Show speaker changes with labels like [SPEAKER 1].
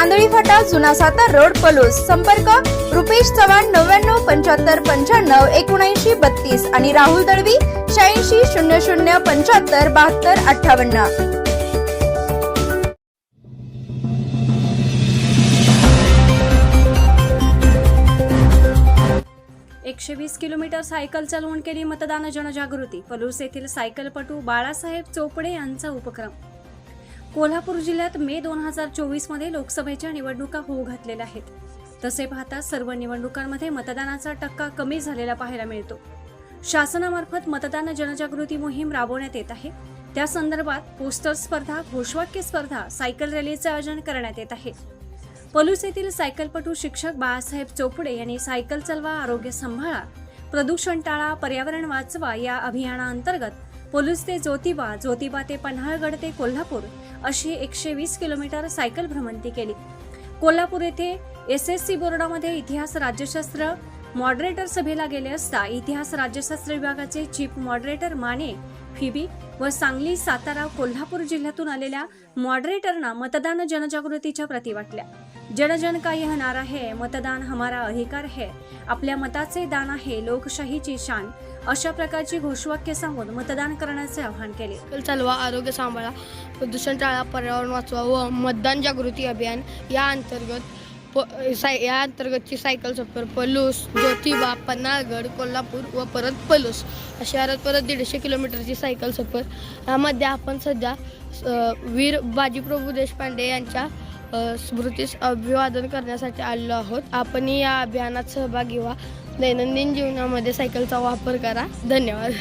[SPEAKER 1] Andhali फाटा जुना Satara road Palus. संपर्क रुपेश चव्हाण नव्याण्णव पंच्याहत्तर पंच्याण्णव एकोणऐंशी बत्तीस आणि राहुल दळवी शहाऐंशी शून्य शून्य पंच्याहत्तर बहात्तर अठ्ठावन्न.
[SPEAKER 2] एकशे वीस किलोमीटर सायकल चालवून केली मतदान जनजागृती. पलूस येथील सायकलपटू बाळासाहेब चोपडे यांचा उपक्रम. कोल्हापूर जिल्ह्यात मे दोन हजार चोवीसमध्ये लोकसभेच्या निवडणुका होऊ घातलेल्या आहेत. तसे पाहता सर्व निवडणुकांमध्ये मतदानाचा टक्का कमी झालेला पाहायला मिळतो. शासनामार्फत मतदान जनजागृती मोहीम राबवण्यात येत आहे. त्या संदर्भात पोस्टर स्पर्धा घोषवाक्य स्पर्धा सायकल रॅलीचे आयोजन करण्यात येत आहे. पलूस येथील सायकलपटू शिक्षक बाळासाहेब चोपडे यांनी सायकल चालवा आरोग्य सांभाळा प्रदूषण टाळा पर्यावरण वाचवा या अभियानाअंतर्गत पोलूस ते ज्योतिबा ज्योतिबा ते पन्हाळगड ते कोल्हापूर अशी एकशे वीस किलोमीटर सायकल भ्रमंती केली. कोल्हापूर येथे एस एस सी बोर्डामध्ये इतिहास राज्यशास्त्र मॉडरेटर सभेला गेले असता इतिहास राज्यशास्त्र विभागाचे चीफ मॉडरेटर माने फिबी व सांगली सातारा कोल्हापूर जिल्ह्यातून आलेल्या मॉडरेटरना मतदान जनजागृतीच्या प्रती वाटल्या. जनजन का यह नारा है मतदान हमारा अधिकार है. आपल्या मताचे दान आहे. लोकशाहीची शान. अशा प्रकारची घोषवाक्य सांगून मतदान करण्याचे आवाहन केले.
[SPEAKER 3] चलवा चालवा आरोग्य सांभाळा प्रदूषण टाळा पर्यावरण वाचवा व मतदान जागृती अभियान या अंतर्गत साय या अंतर्गतची सायकल सफर पलूस ज्योतिबा पन्हाळगड कोल्हापूर व परत पलूस अशी परत परत दीडशे किलोमीटरची सायकल सफर. यामध्ये आपण सध्या वीर बाजीप्रभू देशपांडे यांच्या स्मृतीस अभिवादन करण्यासाठी आलेलो आहोत. आपणही या अभियानात सहभागी व्हा. दैनंदिन जीवनामध्ये सायकलचा वापर करा. धन्यवाद.